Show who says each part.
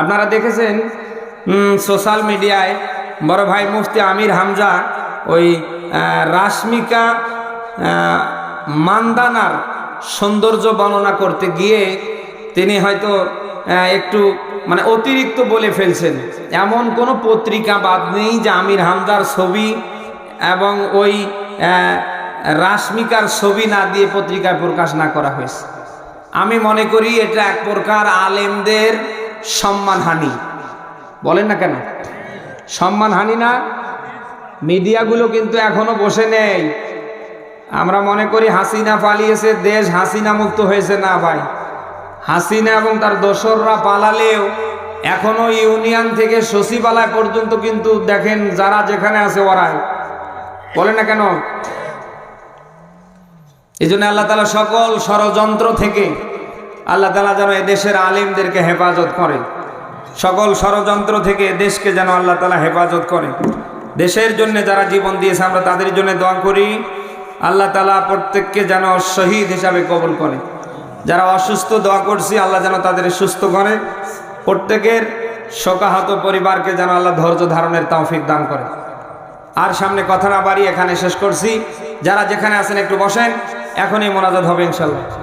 Speaker 1: আপনারা দেখেছেন সোশ্যাল মিডিয়ায় বড় ভাই মুফতি আমির হামজা ওই রাশমিকা মান্দানার সৌন্দর্য বর্ণনা করতে গিয়ে তিনি হয়তো একটু মানে অতিরিক্ত বলে ফেলছেন। এমন কোনো পত্রিকা বাদ নেই যে আমির হামদার ছবি এবং ওই রাশমিকার ছবি না দিয়ে পত্রিকায় প্রকাশ না করা হয়েছে। আমি মনে করি এটা এক প্রকার আলেমদের সম্মানহানি। বলেন না কেন? সম্মানহানি না? মিডিয়াগুলো কিন্তু এখনও বসে নেই। আমরা মনে করি হাসিনা পালিয়েছে, দেশ হাসিনা মুক্ত হয়েছে না ভাই। হাসিনা এবং তার দোসররা পালালেও এখনও ইউনিয়ন থেকে সচিবালয় পর্যন্ত কিন্তু দেখেন যারা যেখানে আছে ওরাই। বলে না কেন? এই জন্য আল্লাহ তালা সকল ষড়যন্ত্র থেকে আল্লাহ তালা যেন এদেশের আলিমদেরকে হেফাজত করে। সকল ষড়যন্ত্র থেকে দেশকে যেন আল্লাহ তালা হেফাজত করে। দেশের জন্য যারা জীবন দিয়েছে, আমরা তাদের জন্য দোয়া করি। আল্লাহ তালা প্রত্যেককে যেন শহীদ হিসাবে কবল করে। যারা অসুস্থ, দোয়া করছি, আল্লাহ যেন তাদের সুস্থ করে। প্রত্যেকের শোকাহত পরিবারকে যেন আল্লাহ ধৈর্য ধারণের তৌফিক দান করে। আর সামনে কথা না বাড়ি এখানে শেষ করছি। যারা যেখানে আছেন, একটু বসেন। এখনই মোনাজাত হবে ইনশাল্লাহ